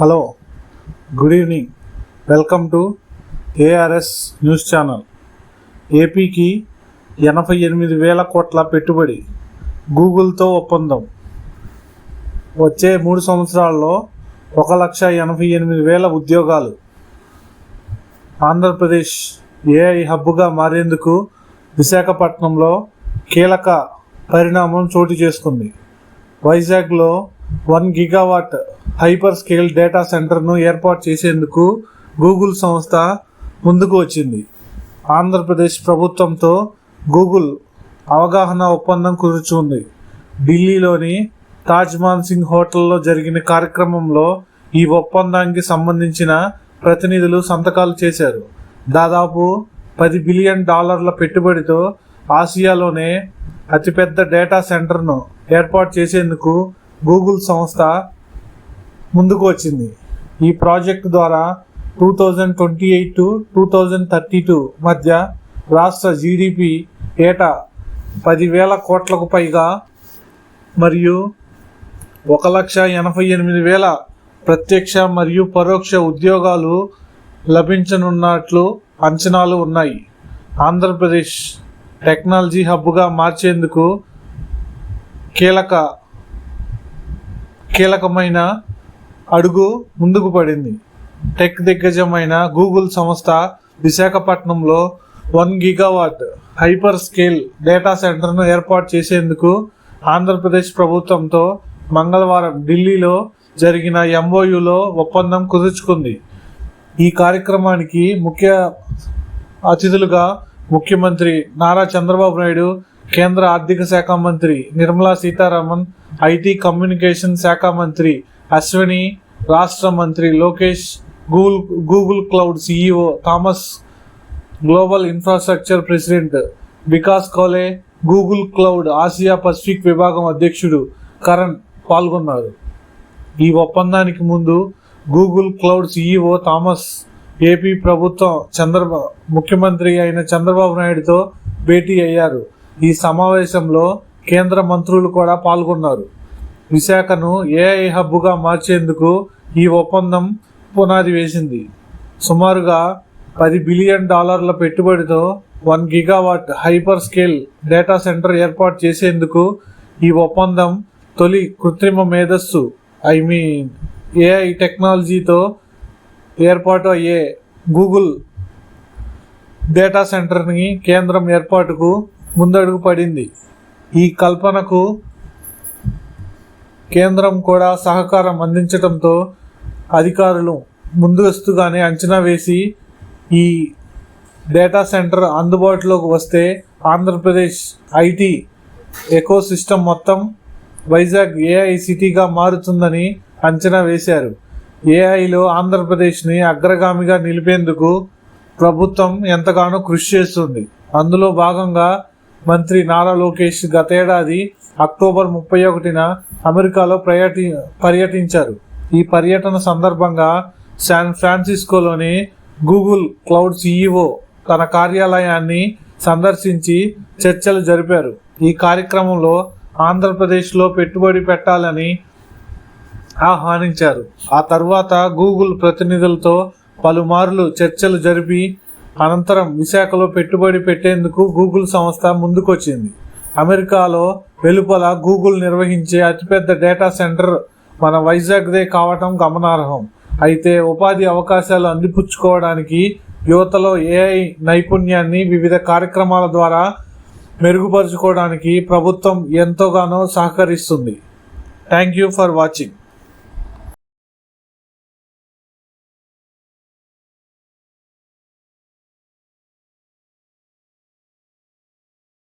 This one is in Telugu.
Hello good evening. Welcome to ARS news channel. ఏపీకి ఎనభై ఎనిమిది వేల కోట్ల పెట్టుబడి గూగుల్తో ఒప్పందం. వచ్చే మూడు సంవత్సరాల్లో ఒక లక్ష ఎనభై ఎనిమిది వేల ఉద్యోగాలు. ఆంధ్రప్రదేశ్ ఏఐ హబ్గా మారేందుకు విశాఖపట్నంలో కీలక పరిణామం చోటు చేసుకుంది. వైజాగ్లో one gigawatt hyper scale data సెంటర్ను ఏర్పాటు చేసేందుకు గూగుల్ సంస్థ ముందుకు వచ్చింది. ఆంధ్రప్రదేశ్ ప్రభుత్వంతో గూగుల్ అవగాహన ఒప్పందం కుదుర్చుకుంది. ఢిల్లీలోని తాజ్ మాన్సింగ్ హోటల్లో జరిగిన కార్యక్రమంలో ఈ ఒప్పందానికి సంబంధించిన ప్రతినిధులు సంతకాలు చేశారు. దాదాపు పది బిలియన్ డాలర్ల పెట్టుబడితో ఆసియాలోనే అతిపెద్ద డేటా సెంటర్ను ఏర్పాటు చేసేందుకు గూగుల్ సంస్థ ముందుకు వచ్చింది. ఈ ప్రాజెక్ట్ ద్వారా two thousand twenty eight to two thousand thirty two మధ్య రాష్ట్ర జీడిపి ఏటా పదివేల కోట్లకు పైగా మరియు ఒక లక్ష ఎనభై ఎనిమిది వేల ప్రత్యక్ష మరియు పరోక్ష ఉద్యోగాలు లభించనున్నట్లు అంచనాలు ఉన్నాయి. ఆంధ్రప్రదేశ్ టెక్నాలజీ హబ్గా మార్చేందుకు కీలక కీలకమైన అడుగు ముందుకు పడింది. టెక్ దిగ్గజమైన గూగుల్ సంస్థ విశాఖపట్నంలో one gigawatt hyper scale data సెంటర్ను ఏర్పాటు చేసేందుకు ఆంధ్రప్రదేశ్ ప్రభుత్వంతో మంగళవారం ఢిల్లీలో జరిగిన ఎంఓయులో ఒప్పందం కుదుర్చుకుంది. ఈ కార్యక్రమానికి ముఖ్య అతిథులుగా ముఖ్యమంత్రి నారా చంద్రబాబు నాయుడు కేంద్ర ఆర్థిక శాఖ మంత్రి నిర్మలా సీతారామన్ ఐటీ కమ్యూనికేషన్ శాఖ మంత్రి అశ్విని రాష్ట్ర మంత్రి Lokesh Google Google Cloud CEO Thomas global infrastructure president Vikas Koley Google Cloud Asia Pacific విభాగం అధ్యక్షుడు కరణ్ పాల్గొన్నారు. ఈ ఒప్పందానికి ముందు Google cloud CEO Thomas AP ప్రభుత్వం చంద్రబాబు ముఖ్యమంత్రి అయిన చంద్రబాబు నాయుడుతో భేటీ అయ్యారు. ఈ సమావేశంలో కేంద్ర మంత్రులు కూడా పాల్గొన్నారు. విశాఖను ఏఐ హబ్బుగా మార్చేందుకు ఈ ఒప్పందం పునాది వేసింది. సుమారుగా పది బిలియన్ డాలర్ల పెట్టుబడితో one gigawatt hyperscale data center ఏర్పాటు చేసేందుకు ఈ ఒప్పందం తొలి కృత్రిమ మేధస్సు ఐ మీన్ ఏఐ టెక్నాలజీతో ఏర్పాటు అయ్యే గూగుల్ డేటా సెంటర్ని కేంద్రం ఏర్పాటుకు ముందడుగు పడింది. ఈ కల్పనకు కేంద్రం కూడా సహకారం అందించడంతో అధికారులు ముందస్తుగానే అంచనా వేసి ఈ డేటా సెంటర్ అందుబాటులోకి వస్తే ఆంధ్రప్రదేశ్ ఐటీ ఎకో సిస్టమ్ మొత్తం వైజాగ్ ఏఐ సిటీగా మారుతుందని అంచనా వేశారు. ఏఐలో ఆంధ్రప్రదేశ్ని అగ్రగామిగా నిలిపేందుకు ప్రభుత్వం ఎంతగానో కృషి చేస్తుంది. అందులో భాగంగా మంత్రి నారా లోకేష్ గతేడాది అక్టోబర్ ముప్పై ఒకటిన అమెరికాలో పర్యటి పర్యటించారు. ఈ పర్యటన సందర్భంగా శాన్ ఫ్రాన్సిస్కోలోని గూగుల్ క్లౌడ్ సిఇఓ తన కార్యాలయాన్ని సందర్శించి చర్చలు జరిపారు. ఈ కార్యక్రమంలో ఆంధ్రప్రదేశ్లో పెట్టుబడి పెట్టాలని ఆహ్వానించారు. ఆ తర్వాత గూగుల్ ప్రతినిధులతో పలుమార్లు చర్చలు జరిపి అనంతరం విశాఖలో పెట్టుబడి పెట్టేందుకు గూగుల్ సంస్థ ముందుకొచ్చింది. అమెరికాలో వెలుపల గూగుల్ నిర్వహించే అతిపెద్ద డేటా సెంటర్ మన వైజాగ్దే కావటం గమనార్హం. అయితే ఉపాధి అవకాశాలు అందిపుచ్చుకోవడానికి యువతలో ఏఐ నైపుణ్యాన్ని వివిధ కార్యక్రమాల ద్వారా మెరుగుపరుచుకోవడానికి ప్రభుత్వం ఎంతోగానో సహకరిస్తుంది. Thank you for watching.